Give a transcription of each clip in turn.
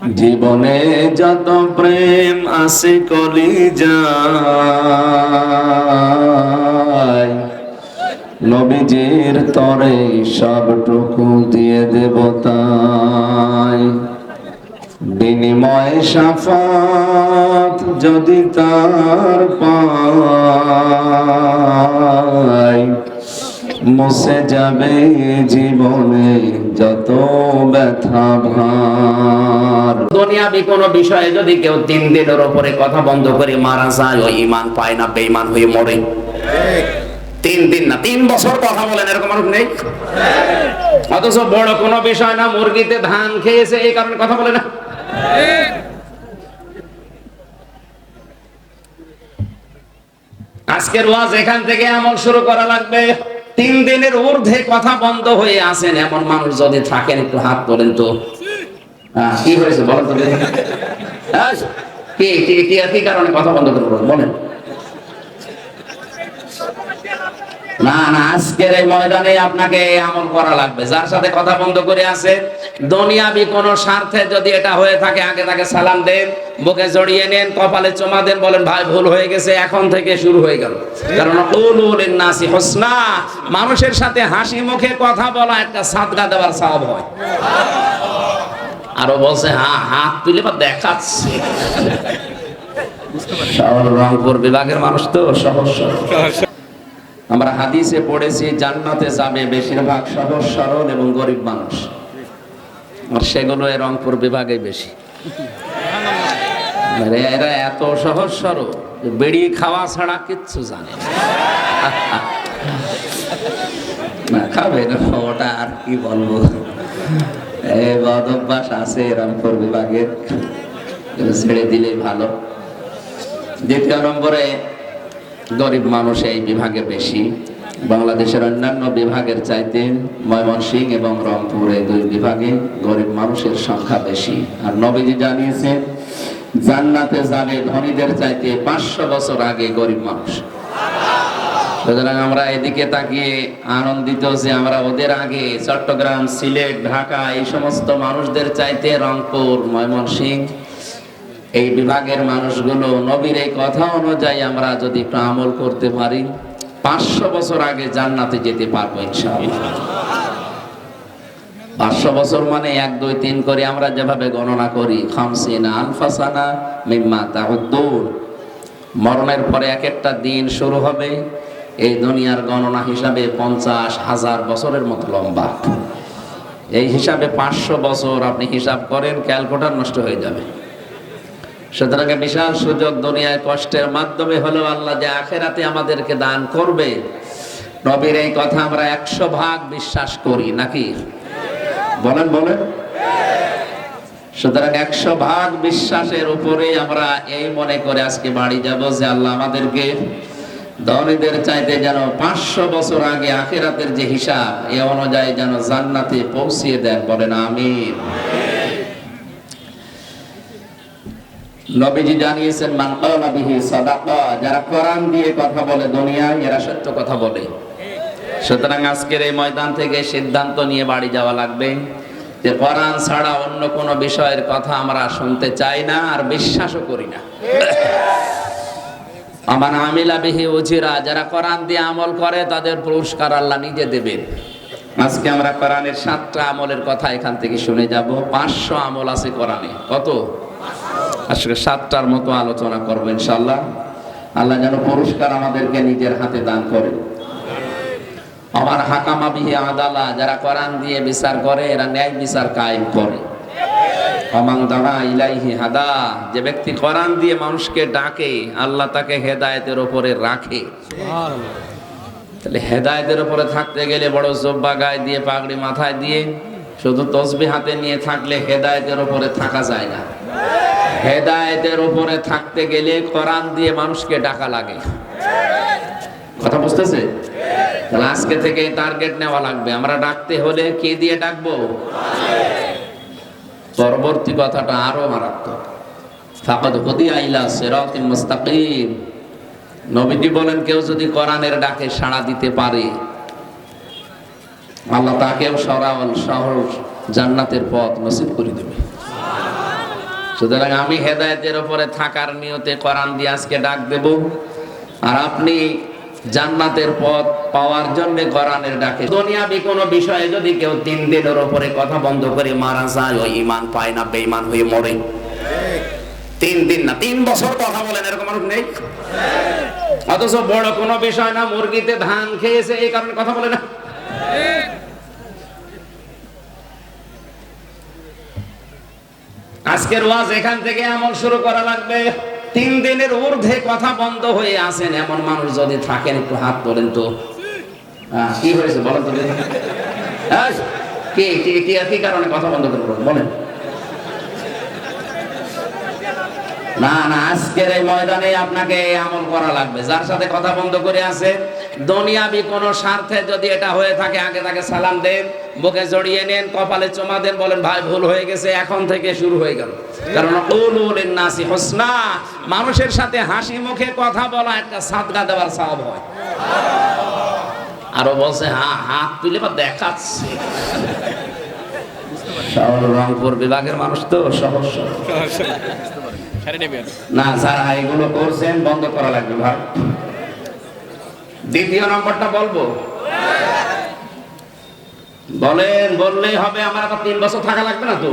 জীবনে যত প্রেম আসে কলি যায় নবীজির তরে সবটুকু দিয়ে দেব তাই। বিনিময় সাফাত যদি তার পাই, মুছে যাবে জীবনে যত ব্যথা ভার। দুনিয়াবি বিষয়ে যদি কেউ তিন দিনের ওপরে কথা বন্ধ করে মারা যায়, ওই ইমান পায় না, বেঈমান হয়ে মরে। তিন দিন না, তিন বছর কথা বলেন, এরকম মানুষ নেই? অথচ বড় কোনো বিষয় না, মুরগিতে ধান খেয়েছে, এই কারণে কথা বলে না? আজকের ওয়াজ এখান থেকে আমল শুরু করা লাগবে। তিন দিনের ঊর্ধ্বে কথা বন্ধ হয়ে আসেন এমন মানুষ যদি থাকেন, একটু হাত তোলেন তো। কি হয়েছে বলেন তো কি কি কারণে কথা বন্ধ করে বলেন? না না আজকের এই ময়দানে আপনাকে আমল করা লাগবে। যার সাথে কথা বন্ধ করে আছে দুনিয়াবি কোন স্বার্থে যদি এটা হয়ে থাকে আগে তাকে সালাম দেন বুকে জড়িয়ে নেন কপালে চমা দেন বলেন ভাই ভুল হয়ে গেছে এখন থেকে শুরু হয়ে গেল। কারণ নাসি হোসনা মানুষের সাথে হাসি মুখে কথা বলা একটা সাদগা দেওয়ার সওয়াব হয়। আরও বলছে হ্যাঁ হাত তুলে বা দেখাচ্ছে। শহর রংপুর বিভাগের মানুষ তো সহজ। আমরা হাদিসে পড়েছি, জান্নাতে যাবে বেশিরভাগ সহজ, সরল এবং গরিব মানুষ। আর সেগুলো এই রংপুর বিভাগে বেশি। এরা এত সহজ, সরল বেড়ি খাওয়া ছাড়া কিচ্ছু জানে না। খাবে না, ওটা আর কি বলব। অভ্যাস আছে রংপুর বিভাগের ছেড়ে দিলেই ভালো। দ্বিতীয় নম্বরে গরিব মানুষ এই বিভাগে বেশি। বাংলাদেশের অন্যান্য বিভাগের চাইতে ময়মনসিংহ এবং রংপুর এই দুই বিভাগে গরিব মানুষের সংখ্যা বেশি। আর নবীজি জানিয়েছেন, জান্নাতে যাবে ধনীদের চাইতে পাঁচশো বছর আগে গরিব মানুষ। সুতরাং আমরা এদিকে তাকিয়ে আনন্দিত যে আমরা ওদের আগে চট্টগ্রাম, সিলেট, ঢাকা এই সমস্ত মানুষদের চাইতে রংপুর ময়মনসিংহ এই বিভাগের মানুষগুলো নবীর এই কথা অনুযায়ী আমরা যদি একটু আমল করতে পারি, পাঁচশো বছর আগে জান্নাতে যেতে পারব পাঁচশো বছর মানে এক, দুই, তিন করে আমরা যেভাবে গণনা করি, খামসিনা আনফাসানা মিম্মা তাহুদ্দুর মরণের পরে এক একটা দিন শুরু হবে, এই দুনিয়ার গণনা হিসাবে পঞ্চাশ হাজার বছরের মতো লম্বা। এই হিসাবে পাঁচশো বছর আপনি হিসাব করেন, ক্যালকুলেটর নষ্ট হয়ে যাবে। সুতরাং বিশাল সুযোগ দুনিয়ায় কষ্টের মাধ্যমে হলেও আল্লাহ যে আখেরাতে আমাদেরকে দান করবে, নবীর এই কথা আমরা একশো ভাগ বিশ্বাস করি, নাকি? বলেন বলেন। সুতরাং একশো ভাগ বিশ্বাসের উপরে আমরা এই মনে করে আজকে বাড়ি যাব যে আল্লাহ আমাদেরকে ধনীদের চাইতে যেন পাঁচশো বছর আগে আখেরাতের যে হিসাব, এ অনুযায়ী যেন জান্নাতে পৌঁছিয়ে দেন। বলেন, আমিন। নবীজি জানিয়েছেন, মান ক্বালা বিহি সাদাকা যারা কোরআন দিয়ে কথা বলে দুনিয়ায়, এরা সত্য কথা বলে। সুতরাং আজকের এই ময়দান থেকে সিদ্ধান্ত নিয়ে বাড়ি যাওয়া লাগবে যে কোরআন ছাড়া অন্য কোনো বিষয়ের কথা আমরা শুনতে চাই না আর বিশ্বাসও করি না। আমার আমিলা বিহি উজিরা, যারা কোরআন দিয়ে আমল করে, তাদের পুরস্কার আল্লাহ নিজে দেবেন। আজকে আমরা কোরআনের সাতটা আমলের কথা এখান থেকে শুনে যাব। পাঁচশো আমল আছে কোরআনে। কত? আসলে সাতটার মতো আলোচনা করব ইনশাল্লাহ আল্লাহ যেন পুরস্কার আমাদেরকে নিজের হাতে দান করে। আমার হাকামা বিহি আদালা, যারা কোরআন দিয়ে বিচার করে, এরা ন্যায় বিচার কায়েম করে। অমাং দানা ইলাইহি হাদা, যে ব্যক্তি কোরআন দিয়ে মানুষকে ডাকে, আল্লাহ তাকে হেদায়েতের উপরে রাখে। তাহলে হেদায়েতের উপরে থাকতে গেলে বড় জব্বা গায়ে দিয়ে, পাগড়ি মাথায় দিয়ে, শুধু তসবি হাতে নিয়ে থাকলে হেদায়েতের উপরে থাকা যায় না। হেদায়েতের উপরে থাকতে গেলে কোরআন দিয়ে মানুষকে ডাকা লাগে। কথা বুঝতেছে? আজকে থেকে টার্গেট নেওয়া লাগবে। আমরা ডাকতে হলে কে দিয়ে ডাকবো? পরবর্তী কথাটা আরও মারাত্মক। ফাকাদ হুদিয়া ইলা সিরাতিন মুস্তাকিম। নবীজি বলেন, কেউ যদি কোরআনের ডাকে সাড়া দিতে পারে, আল্লাহ তাকেও সরাল সহজ জান্নাতের পথ নসিব করে দেবে। সুতরাং আমি হেদায়েতের উপরে থাকার নিয়তে কোরআন দিয়ে আজকে ডাক দেব। আর আপনি জান্নাতের পথ পাওয়ার জন্য কোরআনের ডাকে। দুনিয়াবি কোনো বিষয়ে যদি কেউ তিন দিনের উপরে কথা বন্ধ করে মারা যায়, ওই ইমান পায় না, বেঈমান হয়ে মরে। তিন দিন না, তিন বছর কথা বলেন, এরকম মানুষ নেই? অথচ বড় কোনো বিষয় না, মুরগিতে ধান খেয়েছে, এই কারণে কথা বলে না? আজকের ওয়াজ এখান থেকে আমল শুরু করা লাগবে। তিন দিনের ঊর্ধ্বে কথা বন্ধ হয়ে আছেন এমন মানুষ যদি থাকেন, একটু হাত তোলেন তো। কি হয়েছে বলেন তো কি কি কারণে কথা বন্ধ করব বলেন? না না, আজকের এই ময়দানে আপনাকে আমল করা লাগবে। যার সাথে কথা বন্ধ করে আছে দুনিয়াবি কোন স্বার্থে যদি এটা হয়ে থাকে আগে তাকে সালাম দেন বুকে জড়িয়ে নেন কপালে চুমা দেন বলেন ভাই ভুল হয়ে গেছে এখন থেকে শুরু হয়ে গেল। কারণ উলুলিন নাসি হোসনা মানুষের সাথে হাসি মুখে কথা বলা একটা সাদগা দেওয়ার সব হয়। আরও বলছে হ্যাঁ হাত তুলে বা দেখাচ্ছে। শহর রংপুর বিভাগের মানুষ তো সহজ না যারা এগুলো করছেন বন্ধ করা লাগবে ভাই। দ্বিতীয় নম্বরটা বলব? বলেন, বললেই হবে, আমার আবার তিন বছর থাকা লাগবে না তো?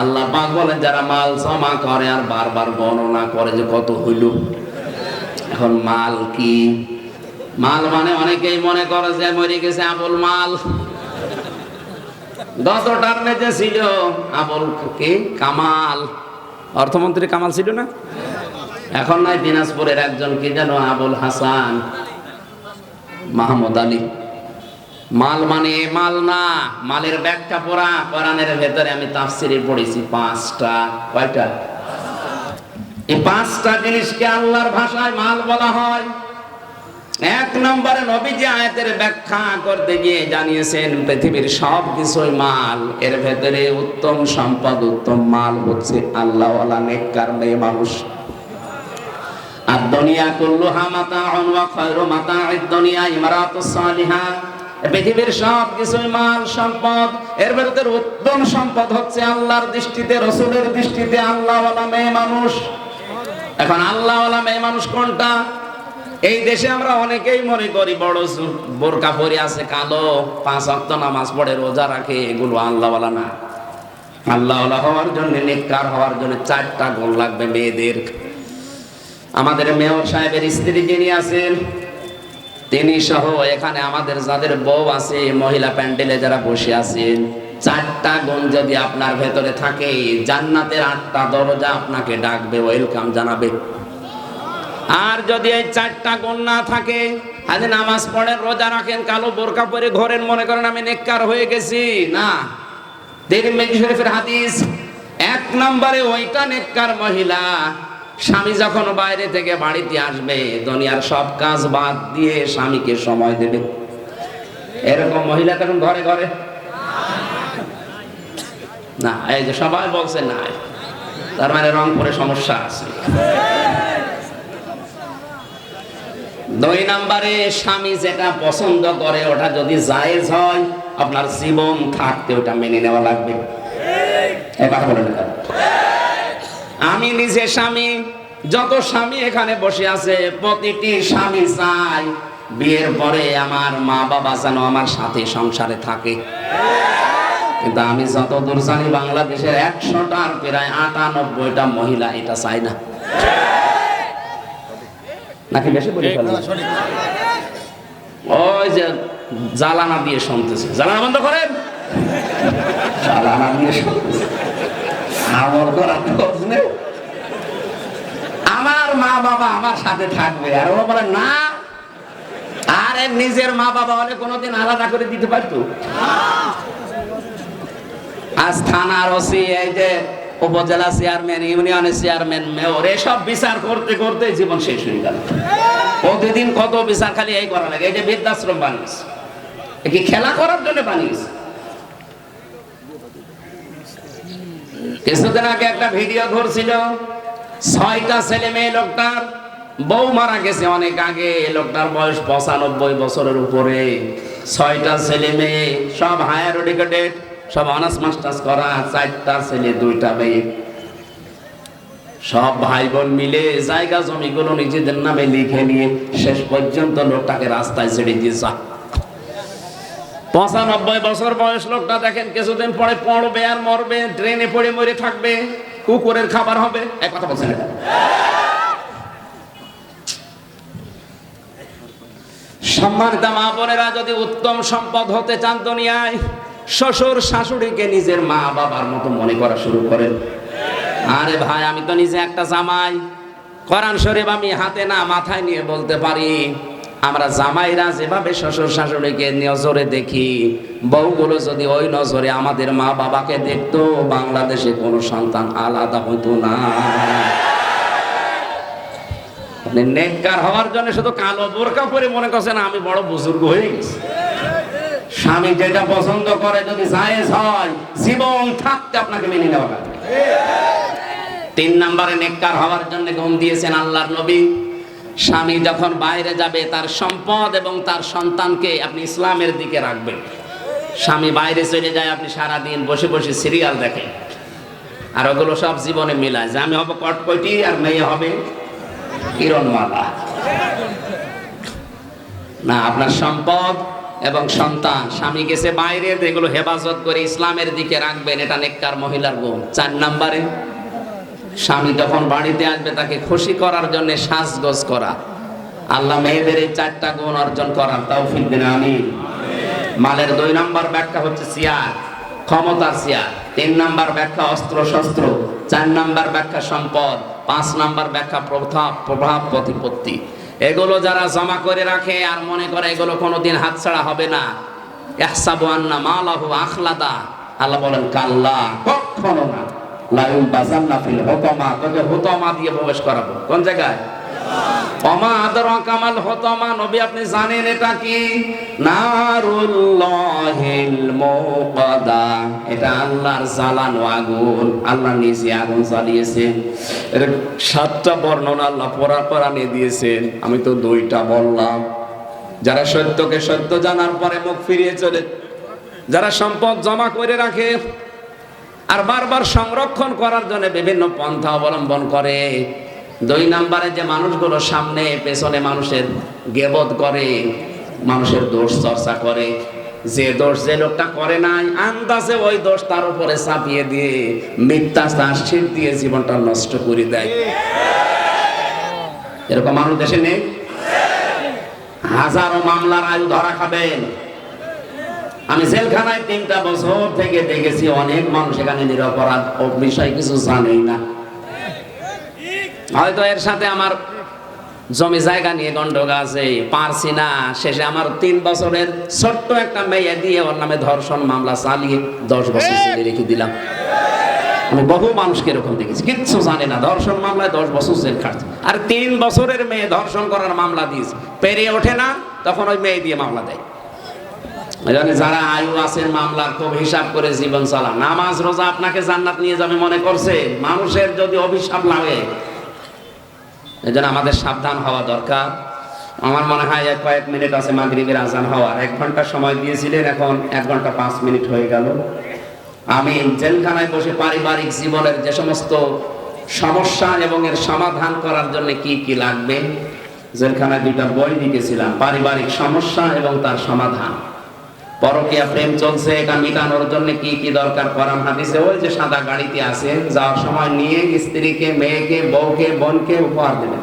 আল্লাহ পাক বলেন, যারা মাল জমা করে আর বারবার গণনা করে যে কত হইল। এখন মাল কি? মাল মানে অনেকেই মনে করে যে মরে গেছে আবুল মাল। ছিল। আবুল কে? কামাল। অর্থমন্ত্রী কামাল ছিল না? এখন নাই দিনাজপুরের একজন কি আবুল হাসান। মাহমুদ আলী। মাল মানে মাল না, মালের ব্যাগটা পড়া, কোরআনের ভেতরে আমি তাফসিরে পড়েছি পাঁচটা। কয়টা? এই পাঁচটা জিনিসকে আল্লাহর ভাষায় মাল বলা হয়। এক নম্বরে নবীজি আয়াতের ব্যাখ্যা করতে গিয়ে জানিয়েছেন, পৃথিবীর সব কিছুই মাল, এর ভেতরে উত্তম সম্পদ, উত্তম মাল হচ্ছে আল্লাহওয়ালা, নেককার, মেয়ে মানুষ। আর দুনিয়া কুল্লুহা মাতাউন ওয়া খায়রু মাতাউদ দুনিয়া ইমারাতুস সালিহা। পৃথিবীর সব কিছুই মাল, সম্পদ, এর ভেতরে উত্তম সম্পদ হচ্ছে আল্লাহর দৃষ্টিতে, রসুলের দৃষ্টিতে আল্লাহওয়ালা, মেয়ে মানুষ। এখন আল্লাহওয়ালা, মেয়ে মানুষ কোনটা? এই দেশে আমরা অনেকেই মনে করি বড় বোরকা পরে আছে কালো, পাঁচ অক্ত নামাজ পড়ে, রোজা রাখে, এগুলো আল্লাহওয়ালা না। আল্লাহওয়ালা হওয়ার জন্য, নেককার হওয়ার জন্য চারটা গুণ লাগবে মেয়েদের। আমাদের মেয়র সাহেবের স্ত্রী যিনি আছেন, তিনি সহ এখানে আমাদের যাদের বউ আছে, মহিলা প্যান্ডেলে যারা বসে আছেন, চারটা গুণ যদি আপনার ভেতরে থাকে, জান্নাতের আটটা দরজা আপনাকে ডাকবে, ওয়েলকাম জানাবে। আর যদি এই চারটা গুণ না থাকে, আজ নামাজ পড়েন, রোজা রাখেন, কালো বোরকা পরে ঘরেন মনে করেন আমি নেককার হয়ে গেছি। না। শরীফের হাদিস, এক নম্বরে ওইটা নেককার মহিলা, স্বামী যখন বাইরে থেকে বাড়িতে আসবে, দুনিয়ার সব কাজ বাদ দিয়ে স্বামীকে সময় দেবে। এরকম মহিলা তখন ঘরে ঘরে। না, এই যে সবাই বলছে না, তার মানে রংপুরে সমস্যা আছে। দুই নম্বরে স্বামী যেটা পছন্দ করে, ওটা যদি জায়েজ হয়, আপনার জীবন থাকতে ওটা মেনে নেওয়া লাগবে। আমি নিজে স্বামী, যত স্বামী এখানে বসে আছে, প্রতিটি স্বামী চাই বিয়ের পরে আমার মা বাবা যেন আমার সাথে সংসারে থাকে। কিন্তু আমি যত দূর জানি, বাংলাদেশের একশোটার প্রায় আটানব্বইটা মহিলা এটা চাই না। নাকি বেশি বলে ফেললাম? ওই যে জ্বালানা দিয়ে শুনতেছে। জ্বালানা বন্ধ করেন। জ্বালানা দিয়ে শুনতেছে। আমার করা খোঁজ নেই। আমার মা বাবা আমার সাথে থাকবে। আর ও বলে না। আরে নিজের মা বাবা হলে কোনোদিন আলাদা করে দিতে পারতো? আজ থানার ওসি এই যে উপজেলা চেয়ারম্যান ইউনিয়নের চেয়ারম্যান, মেয়র, এসব বিচার করতে করতে জীবন শেষ হয়ে গেল। প্রতিদিন কত বিচার খালি এই করা লাগে, এই যে বৃদ্ধাশ্রম বানিয়েছে। কি খেলা করার জন্য বানিয়েছে? কিছুদিন আগে একটা ভিডিও ঘুরছিল ছয়টা ছেলে মেয়ে লোকটার, বউ মারা গেছে অনেক আগে লোকটার বয়স পঁচানব্বই বছরের উপরে। ছয়টা ছেলে মেয়ে সব হায়ার এডুকেটেড সব অনার্স মাস্টার্স করা, চারটা ছেলে, দুইটা মেয়ে। সব ভাই বোন মিলে জায়গা জমিগুলো নিজেদের নামে লিখে নিয়ে শেষ পর্যন্ত লোকটাকে রাস্তায় ছেড়ে দিয়েছে পঁচানব্বই বছর বয়স লোকটা দেখেন, কিছুদিন পরে পড়বে আর মরবে, ড্রেনে পড়ে মরে থাকবে, কুকুরের খাবার হবে। এক কথা বলছেন। সম্মানিত মা বোনেরা, যদি উত্তম সম্পদ হতে চান দুনিয়ায় শ্বশুর শাশুড়িকে নিজের মা বাবার মতো মনে করা শুরু করেন। আরে ভাই, আমি তো নিজে একটা জামাই। কোরআন শরীফ আমি হাতে না মাথায় নিয়ে বলতে পারি। আমরা জামাইরা যেভাবে শ্বশুর শাশুড়িকে নজরে দেখি, বউগুলো যদি ওই নজরে আমাদের মা বাবাকে দেখতো, বাংলাদেশে কোনো সন্তান আলাদা হতো না। আপনি নেককার হওয়ার জন্য শুধু কালো বোরকা পরে মনে করছেন আমি বড় বুজুর্গ হয়ে গেছি। স্বামী যেটা পছন্দ করে, যদি জায়েজ হয়, জীবন থাকতে আপনাকে মেনে নেওয়া লাগবে। তিন নম্বরে নেককার হওয়ার জন্য গুণ দিয়েছেন আল্লাহর নবী। স্বামী যখন বাইরে যাবে, তার সম্পদ এবং তার সন্তানকে আপনি ইসলামের দিকে রাখবেন। স্বামী বাইরে চলে যায়, আপনি সারা দিন বসে বসে সিরিয়াল দেখেন। আর ওগুলো সব জীবনে মিলায়। যে আমি হব কটকটি আর মেয়ে হবে কিরণমালা। না, আপনার সম্পদ এবং সন্তান, স্বামী গেছে বাইরে এগুলো হেফাজত করে ইসলামের দিকে রাখবেন, এটা নেককার মহিলার গুণ। চার নাম্বারে, স্বামী যখন বাড়িতে আসবে, তাকে খুশি করার জন্য সাজগোজ করা। আল্লাহ মেয়েদের এই চারটা গুণ অর্জন করার তাও ফিরবেন আমি মালের দুই নম্বর ব্যাখ্যা হচ্ছে সিয়ার ক্ষমতা সিয়ার। তিন নাম্বার ব্যাখ্যা অস্ত্র শস্ত্র, চার নাম্বার ব্যাখ্যা সম্পদ, পাঁচ নাম্বার ব্যাখ্যা প্রভাব প্রভাব প্রতিপত্তি। এগুলো যারা জমা করে রাখে আর মনে করে এগুলো কোনোদিন হাতছাড়া হবে না। ইহসাবু আন্না মালাহু আখলাদা। আল্লাহ বলেন, কাল্লা, কখনো না। লাইল বাজান্না ফিল হুতামা তোকে হুতামা দিয়ে প্রবেশ করাবো। কোন জায়গায়? অমা আদর কামাল হতমা নবী, আপনি জানেন এটা কি? নারুল্লাহিল মুকাদা। এটা আল্লাহর জ্বালানো আগুন। আল্লাহ নিজে আগুন জ্বালিয়েছেন। এর সাতটা বর্ণনা আল্লাহ দিয়েছেন। আমি তো দুইটা বললাম। যারা সত্যকে সত্য জানার পরে মুখ ফিরিয়ে চলে, যারা সম্পদ জমা করে রাখে আর বারবার সংরক্ষণ করার জন্য বিভিন্ন পন্থা অবলম্বন করে দুই নাম্বারে যে মানুষগুলো সামনে, পেছনে মানুষের গেবত করে, মানুষের দোষ চর্চা করে। যে দোষ যে লোকটা করে নাই, আন্দাজে ওই দোষ তার উপরে চাপিয়ে দিয়ে, মিথ্যা চাষির দিয়ে জীবনটা নষ্ট করে দেয়। এরকম মানুষ দেশে নেই? হাজারো মামলার আয়ু ধরা খাবেন আমি জেলখানায় তিনটা বছর থেকে দেখেছি, অনেক মানুষ এখানে নিরপরাধ বিষয় কিছু জানেই না। হয়তো এর সাথে আমার জমি জায়গা নিয়ে গন্ডগোল আছে, পারছি না। শেষে আমার তিন বছরের ছোট্ট একটা মেয়ে দিয়ে ওর নামে ধর্ষণ মামলা চালিয়ে দশ বছর জেলে রেখে দিলাম। আমি বহু মানুষকে এরকম দেখেছি, কিচ্ছু জানে না। ধর্ষণ মামলায় দশ বছর জেল খাটছে। আর তিন বছরের মেয়ে ধর্ষণ করার মামলা দিয়েছে। পেরিয়ে ওঠে না, তখন ওই মেয়ে দিয়ে মামলা দেয়। যারা আয়ু আছেন মামলার খুব হিসাব করে জীবন চালান। নামাজ, রোজা আপনাকে জান্নাত নিয়ে যাবে মনে করছে। মানুষের যদি অভিশাপ লাগে এই জন্য আমাদের সাবধান হওয়া দরকার। আমার মনে হয় এক কয়েক মিনিট আছে মাগরিবের আজান হওয়ার। এক ঘণ্টা সময় দিয়েছিলেন, এখন এক ঘণ্টা পাঁচ মিনিট হয়ে গেল। আমি জেলখানায় বসে পারিবারিক জীবনের যে সমস্ত সমস্যা এবং এর সমাধান করার জন্য কি কি লাগবে, জেলখানায় দুইটা বই লিখেছিলাম। পারিবারিক সমস্যা এবং তার সমাধান। পরকিয়া প্রেম চলছে এটা মিটানোর জন্য কি কি দরকার? করাম হাদিসে ওই যে সাদা গাড়িতে আছে, যাওয়ার সময় নিয়ে স্ত্রীকে, মেয়েকে, বউকে, বোনকে উপহার দেবেন